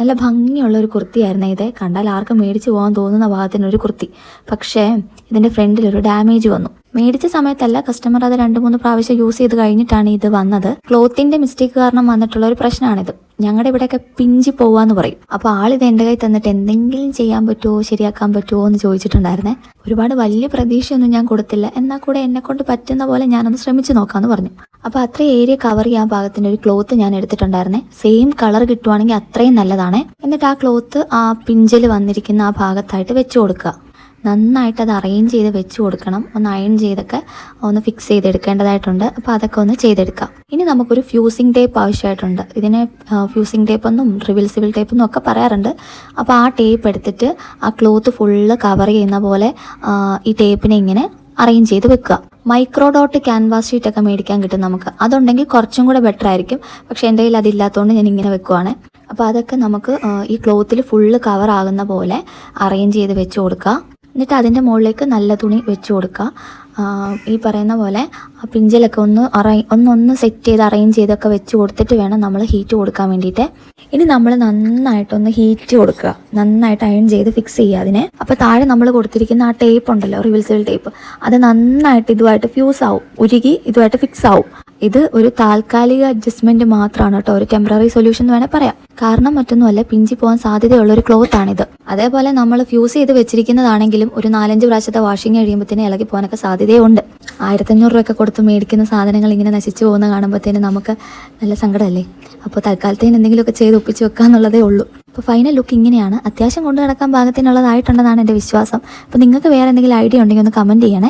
നല്ല ഭംഗിയുള്ള ഒരു കുർത്തിയായിരുന്നു ഇത്. കണ്ടാൽ ആർക്കും മേടിച്ചു പോകാൻ തോന്നുന്ന ഭാഗത്തിന് ഒരു കുർത്തി. പക്ഷേ ഇതിന്റെ ഫ്രണ്ടിൽ ഒരു ഡാമേജ് വന്നു. മേടിച്ച സമയത്തല്ല കസ്റ്റമർ അത് രണ്ട് മൂന്ന് പ്രാവശ്യം യൂസ് ചെയ്ത് കഴിഞ്ഞിട്ടാണ് ഇത് വന്നത്. ക്ലോത്തിന്റെ മിസ്റ്റേക്ക് കാരണം വന്നിട്ടുള്ള ഒരു പ്രശ്നമാണിത്. ഞങ്ങളുടെ ഇവിടെയൊക്കെ പിഞ്ചി പോവാന്ന് പറയും. അപ്പോൾ ആളിത് എന്റെ കയ്യിൽ തന്നിട്ട് എന്തെങ്കിലും ചെയ്യാൻ പറ്റുമോ ശരിയാക്കാൻ പറ്റുമോ എന്ന് ചോദിച്ചിട്ടുണ്ടായിരുന്നേ. ഒരുപാട് വലിയ പ്രതീക്ഷയൊന്നും ഞാൻ കൊടുത്തില്ല. എന്നാൽ കൂടെ എന്നെ കൊണ്ട് പറ്റുന്ന പോലെ ഞാനൊന്ന് ശ്രമിച്ചു നോക്കാന്ന് പറഞ്ഞു. അപ്പോൾ അത്ര ഏരിയ കവർ ചെയ്യാൻ പാകത്തിന് ഒരു ക്ലോത്ത് ഞാൻ എടുത്തിട്ടുണ്ടായിരുന്നേ. സെയിം കളർ കിട്ടുവാണെങ്കിൽ അത്രയും നല്ലതാണ്. എന്നിട്ട് ആ ക്ലോത്ത് ആ പിഞ്ചിൽ വന്നിരിക്കുന്ന ആ ഭാഗത്തായിട്ട് വെച്ചു കൊടുക്കുക. നന്നായിട്ട് അത് അറേഞ്ച് ചെയ്ത് വെച്ച് കൊടുക്കണം. ഒന്ന് അയൺ ചെയ്തൊക്കെ ഒന്ന് ഫിക്സ് ചെയ്തെടുക്കേണ്ടതായിട്ടുണ്ട്. അപ്പോൾ അതൊക്കെ ഒന്ന് ചെയ്തെടുക്കാം. ഇനി നമുക്കൊരു ഫ്യൂസിങ് ടേപ്പ് ആവശ്യമായിട്ടുണ്ട്. ഇതിനെ ഫ്യൂസിങ് ടേപ്പ് എന്നും റിവിൽസിബിൾ ടേപ്പ് എന്നും ഒക്കെ പറയാറുണ്ട്. അപ്പോൾ ആ ടേപ്പ് എടുത്തിട്ട് ആ ക്ലോത്ത് ഫുള്ള് കവർ ചെയ്യുന്ന പോലെ ഈ ടേപ്പിനെ ഇങ്ങനെ അറേഞ്ച് ചെയ്ത് വെക്കുക. മൈക്രോ ഡോട്ട് ക്യാൻവാസ് ഷീറ്റ് ഒക്കെ മേടിക്കാൻ കിട്ടും നമുക്ക്. അതുണ്ടെങ്കിൽ കുറച്ചും കൂടെ ബെറ്റർ ആയിരിക്കും. പക്ഷേ എന്റെ കയ്യിൽ അതില്ലാത്തതുകൊണ്ട് ഞാൻ ഇങ്ങനെ വെക്കുവാണ്. അപ്പോൾ അതൊക്കെ നമുക്ക് ഈ ക്ലോത്തിൽ ഫുള്ള് കവർ ആകുന്ന പോലെ അറേഞ്ച് ചെയ്ത് വെച്ച് കൊടുക്കുക എന്നിട്ട് അതിന്റെ മുകളിലേക്ക് നല്ല തുണി വെച്ച് കൊടുക്കുക. ഈ പറയുന്ന പോലെ പിഞ്ചിലൊക്കെ ഒന്ന് അറേ ഒന്നൊന്ന് സെറ്റ് ചെയ്ത് അറേഞ്ച് ചെയ്തൊക്കെ വെച്ച് കൊടുത്തിട്ട് വേണം നമ്മൾ ഹീറ്റ് കൊടുക്കാൻ വേണ്ടിയിട്ട്. ഇനി നമ്മൾ നന്നായിട്ടൊന്ന് ഹീറ്റ് കൊടുക്കുക. നന്നായിട്ട് അയൺ ചെയ്ത് ഫിക്സ് ചെയ്യുക അതിനെ. അപ്പോൾ താഴെ നമ്മൾ കൊടുത്തിരിക്കുന്ന ആ ടേപ്പ് ഉണ്ടല്ലോ റിവിൽസിബിൾ ടേപ്പ് അത് നന്നായിട്ട് ഇതുമായിട്ട് ഫ്യൂസ് ആവും. ഉരുകി ഇതുമായിട്ട് ഫിക്സ് ആവും. ഇത് ഒരു താൽക്കാലിക അഡ്ജസ്റ്റ്മെന്റ് മാത്രമാണ് കേട്ടോ. ഒരു ടെമ്പററി സൊല്യൂഷൻ എന്ന് വേണേൽ പറയാം. കാരണം മറ്റൊന്നുമല്ല പിഞ്ചി പോകാൻ സാധ്യതയുള്ള ഒരു ക്ലോത്ത് ആണിത്. അതേപോലെ നമ്മൾ ഫ്യൂസ് ചെയ്ത് വെച്ചിരിക്കുന്നതാണെങ്കിലും ഒരു നാലഞ്ച് പ്രാവശ്യത്തെ വാഷിംഗ് കഴിയുമ്പോഴത്തേന് ഇളകി പോകാനൊക്കെ സാധ്യതയുണ്ട്. ആയിരത്തഞ്ഞൂറ് രൂപയൊക്കെ കൊടുത്ത് മേടിക്കുന്ന സാധനങ്ങൾ ഇങ്ങനെ നശിച്ചു പോകുന്ന കാണുമ്പോഴത്തേന് നമുക്ക് നല്ല സങ്കടമല്ലേ? അപ്പോൾ തൽക്കാലത്തേന് എന്തെങ്കിലുമൊക്കെ ചെയ്ത് ഒപ്പിച്ച് വെക്കുക എന്നുള്ളതേ ഉള്ളൂ. അപ്പോൾ ഫൈനൽ ലുക്ക് ഇങ്ങനെയാണ്. അത്യാവശ്യം കൊണ്ടു നടക്കാൻ പാകത്തിനുള്ളതായിട്ടുണ്ടെന്നാണ് എന്റെ വിശ്വാസം. അപ്പോൾ നിങ്ങൾക്ക് വേറെ എന്തെങ്കിലും ഐഡിയ ഉണ്ടെങ്കിൽ ഒന്ന് കമന്റ് ചെയ്യണേ.